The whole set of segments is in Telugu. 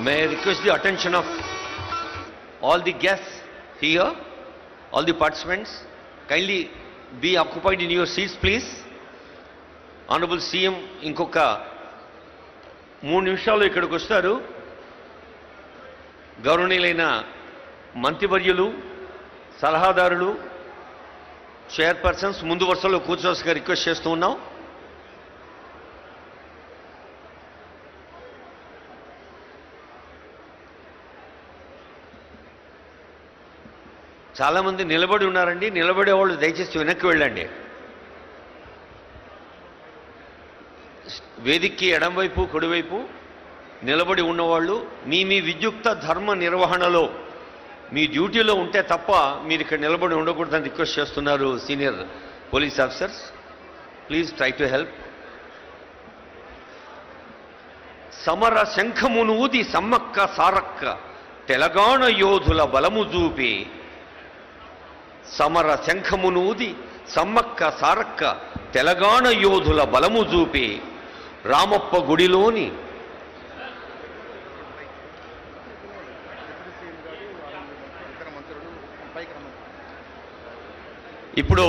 May I request the attention of all the guests here, all the participants, kindly be occupied in your seats, please. Honourable CM ఇంకొక మూడు నిమిషాలు ఇక్కడికి వస్తారు గౌరవనీయులైన మంత్రివర్యులు సలహాదారులు చైర్పర్సన్స్ ముందు వరుసలో కూర్చోవలసిగా రిక్వెస్ట్ చేస్తూ ఉన్నాం చాలామంది నిలబడి ఉన్నారండి. నిలబడే వాళ్ళు దయచేసి వెనక్కి వెళ్ళండి. వేదికకి ఎడంవైపు కుడివైపు నిలబడి ఉన్నవాళ్ళు మీ మీ విద్యుక్త ధర్మ నిర్వహణలో మీ డ్యూటీలో ఉంటే తప్ప మీరు ఇక్కడ నిలబడి ఉండకూడదని రిక్వెస్ట్ చేస్తున్నారు senior police officers. Please try to help. సమర శంఖమును ఊది సమ్మక్క సారక్క తెలంగాణ యోధుల బలము చూపి సమర శంఖమునూది సమ్మక్క సారక్క తెలంగాణ యోధుల బలము చూపి రామప్ప గుడిలోని ఇప్పుడు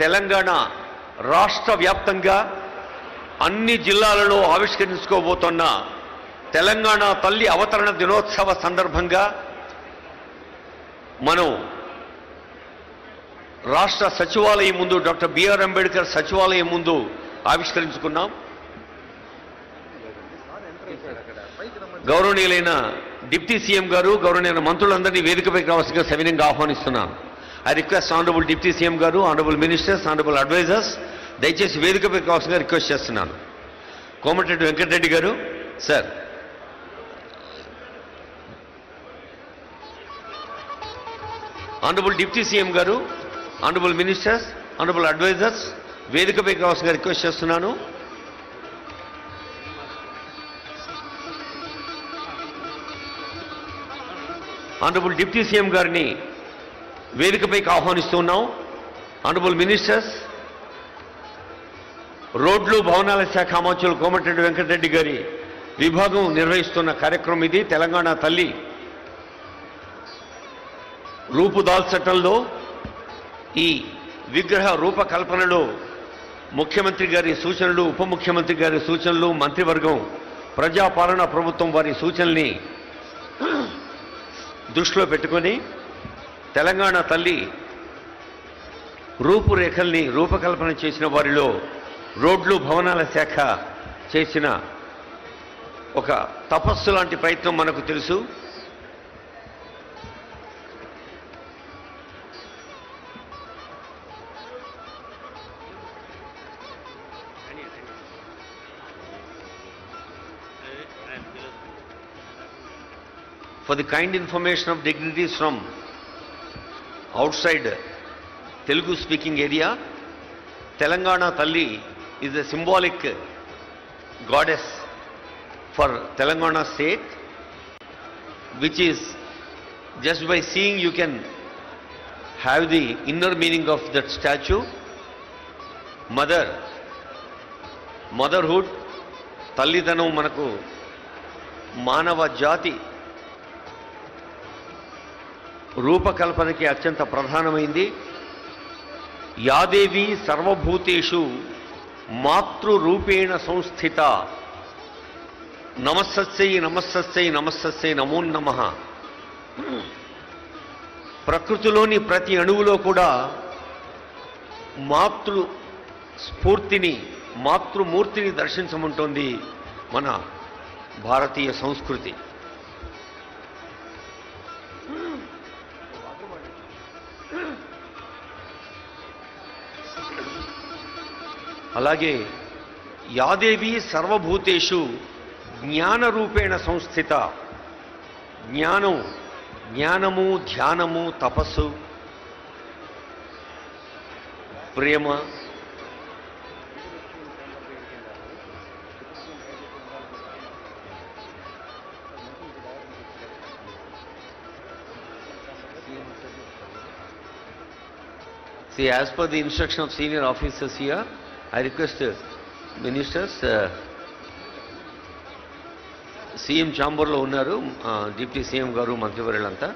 తెలంగాణ రాష్ట్ర వ్యాప్తంగా అన్ని జిల్లాలలో ఆవిష్కరించుకోబోతున్న తెలంగాణ తల్లి అవతరణ దినోత్సవ సందర్భంగా మనం. రాష్ట్ర సచివాలయం ముందు డాక్టర్ బిఆర్ అంబేద్కర్ సచివాలయం ముందు ఆవిష్కరించుకున్నాం. గౌరవనీయులైన డిప్యూటీ సీఎం గారు గౌరవనీయులైన మంత్రులందరినీ వేదికపైకి రావాల్సిందిగా సవినయంగా ఆహ్వానిస్తున్నాను I request honourable deputy CM garu honourable ministers honourable advisors దయచేసి వేదికపైకి రావాల్సిందిగా రిక్వెస్ట్ చేస్తున్నాను. Komatireddy Venkat Reddy garu sir honourable deputy CM garu honourable ministers honourable advisors వేదికపై రావాల్సిందిగా రిక్వెస్ట్ చేస్తున్నాను. ఆనరబుల్ డిప్యూటీ సీఎం గారిని వేదికపైకి ఆహ్వానిస్తున్నాం ఆనరబుల్ మినిస్టర్స్ రోడ్లు భవనాల శాఖ అమాత్యులు కోమటిరెడ్డి వెంకటరెడ్డి గారి విభాగం నిర్వహిస్తున్న కార్యక్రమం ఇది. తెలంగాణ తల్లి రూపుదాల్చటంలో ఈ విగ్రహ రూపకల్పనలో ముఖ్యమంత్రి గారి సూచనలు ఉప ముఖ్యమంత్రి గారి సూచనలు మంత్రివర్గం ప్రజాపాలన ప్రభుత్వం వారి సూచనల్ని దృష్టిలో పెట్టుకొని తెలంగాణ తల్లి రూపురేఖల్ని రూపకల్పన చేసిన వారిలో రోడ్లు భవనాల శాఖ చేసిన ఒక తపస్సు లాంటి ప్రయత్నం మనకు తెలుసు. for the kind information of dignitaries from outside Telugu speaking area, Telangana Talli is a symbolic goddess for Telangana state, which is just by seeing you can have the inner meaning of that statue. Mother, motherhood, తల్లిదనం మనకు మానవ జాతి రూపకల్పనకి అత్యంత ప్రధానమైంది. యాదేవి సర్వభూతేషు మాతృరూపేణ సంస్థిత. నమస్సై నమస్సై నమస్సై నమో నమ. ప్రకృతిలోని ప్రతి అణువులో కూడా మాతృ స్ఫూర్తిని మాతృమూర్తిని దర్శించమంటోంది మన భారతీయ సంస్కృతి. అలాగే యాదేవి సర్వభూతేషు జ్ఞానరూపేణ సంస్థిత జ్ఞానం జ్ఞానము ధ్యానము తపస్సు ప్రేమ See, as per the instruction of senior officers here, I request ministers CM చాంబర్లో ఉన్నారు డిప్యూటీ సీఎం గారు మంత్రివర్యులంతా.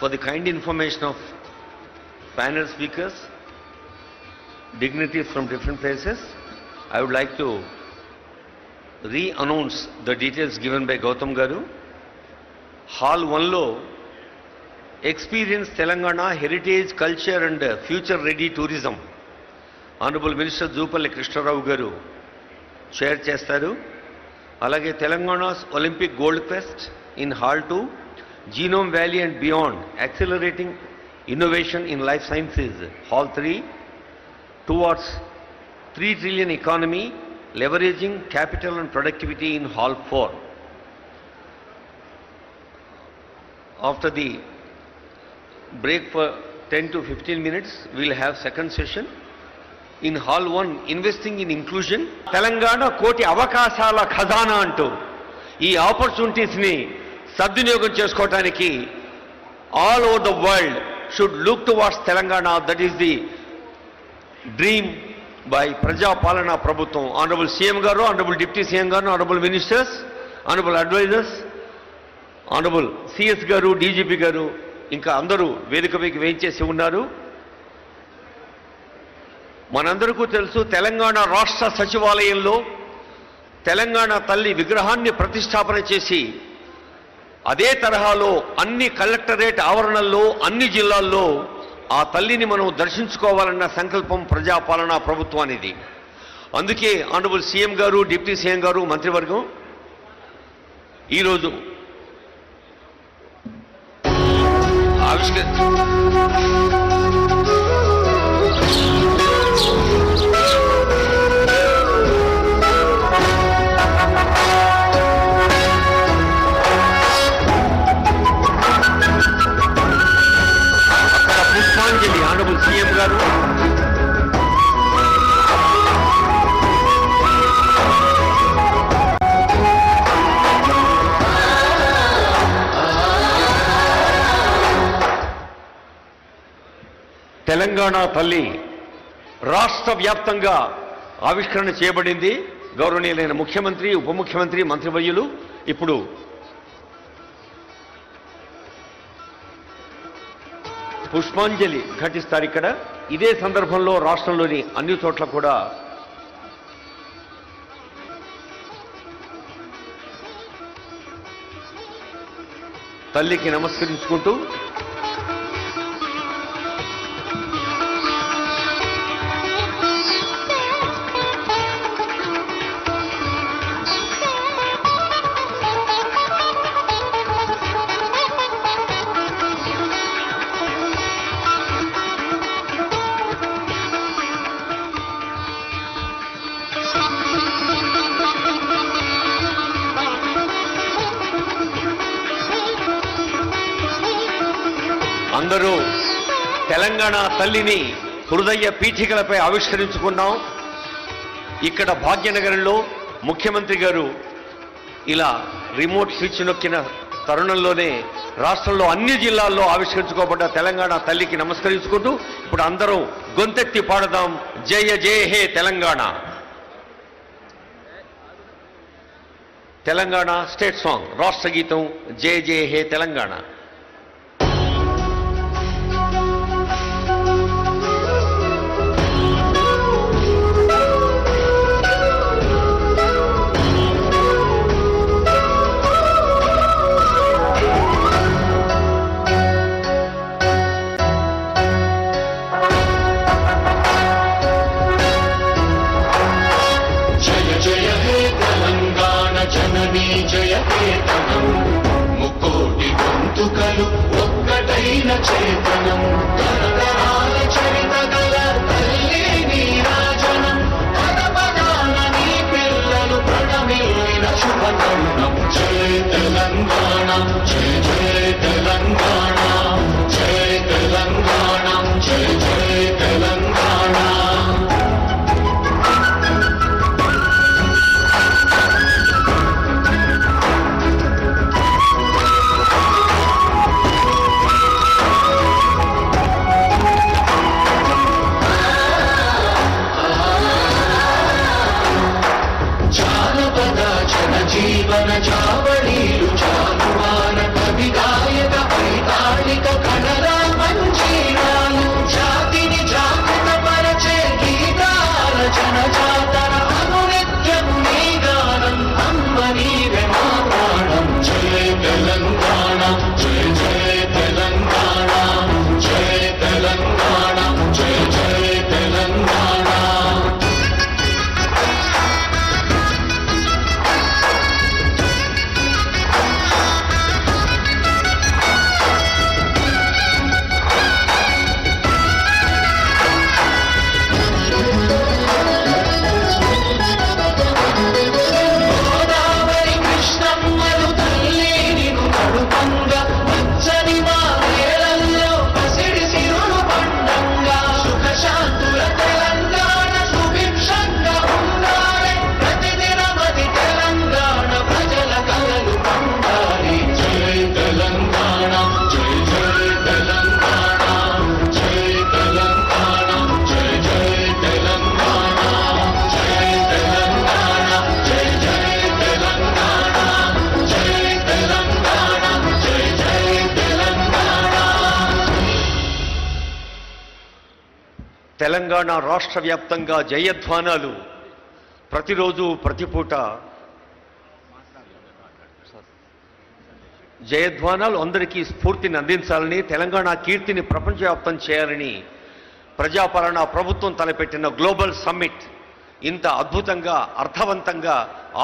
For the kind information of panel speakers, dignitaries from different places, I would like to re-announce the details given by Gautam Garu. Hall 1 లో experience Telangana heritage culture and future ready tourism honourable minister Jupally Krishna Rao garu share చేస్తారు అలాగే Telangana Olympic gold quest in hall two Genome Valley and beyond accelerating innovation in life sciences hall three towards three trillion economy leveraging capital and productivity in hall four after the break for 10 to 15 minutes, we'll have second session. In Hall 1, Investing in Inclusion, Telangana కోటి అవకాశాల ఖజానా అంటూ ఈ ఆపర్చునిటీస్ని సద్వినియోగం చేసుకోవటానికి all over the world should look to what's Telangana. That is the dream by ప్రజాపాలనా ప్రభుత్వం. Honourable CM garu honourable deputy CM garu honourable ministers honourable advisors honourable CS garu DGP garu ఇంకా అందరూ వేదిక మీకు వేయించేసి ఉన్నారు. మనందరికీ తెలుసు తెలంగాణ రాష్ట్ర సచివాలయంలో తెలంగాణ తల్లి విగ్రహాన్ని ప్రతిష్టాపన చేసి అదే తరహాలో అన్ని కలెక్టరేట్ ఆవరణల్లో అన్ని జిల్లాల్లో ఆ తల్లిని మనం దర్శించుకోవాలన్న సంకల్పం ప్రజాపాలనా ప్రభుత్వానిది. అందుకే honourable CM garu deputy CM garu మంత్రివర్గం ఈరోజు ఆవిష్కరి తెలంగాణ తల్లి రాష్ట్ర వ్యాప్తంగా ఆవిష్కరణ చేయబడింది. గౌరవనీయులైన ముఖ్యమంత్రి ఉప ముఖ్యమంత్రి మంత్రివర్యులు ఇప్పుడు పుష్పాంజలి ఘటిస్తారు ఇక్కడ. ఇదే సందర్భంలో రాష్ట్రంలోని అన్ని చోట్ల కూడా తల్లికి నమస్కరించుకుంటూ అందరూ తెలంగాణ తల్లిని హృదయ పీఠికలపై ఆవిష్కరించుకున్నాం. ఇక్కడ భాగ్యనగరంలో ముఖ్యమంత్రి గారు ఇలా రిమోట్ స్విచ్ నొక్కిన తరుణంలోనే రాష్ట్రంలో అన్ని జిల్లాల్లో ఆవిష్కరించుకోబడ్డ తెలంగాణ తల్లికి నమస్కరించుకుంటూ ఇప్పుడు అందరూ గొంతెత్తి పాడదాం. జయ జయ హే తెలంగాణ. తెలంగాణ స్టేట్ సాంగ్ రాష్ట్ర గీతం జయ జయ హే తెలంగాణ. తెలంగాణ రాష్ట్ర వ్యాప్తంగా జయధ్వానాలు ప్రతిరోజు ప్రతిపూట జయధ్వానాలు అందరికీ స్ఫూర్తిని అందించాలని తెలంగాణ కీర్తిని ప్రపంచవ్యాప్తం చేయాలని ప్రజాపాలన ప్రభుత్వం తలపెట్టిన గ్లోబల్ సమ్మిట్ ఇంత అద్భుతంగా అర్థవంతంగా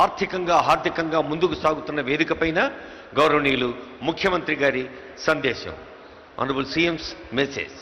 ఆర్థికంగా ఆర్థికంగా ముందుకు సాగుతున్న వేదికపైన గౌరవనీయులు ముఖ్యమంత్రి గారి సందేశం. Honourable CMs message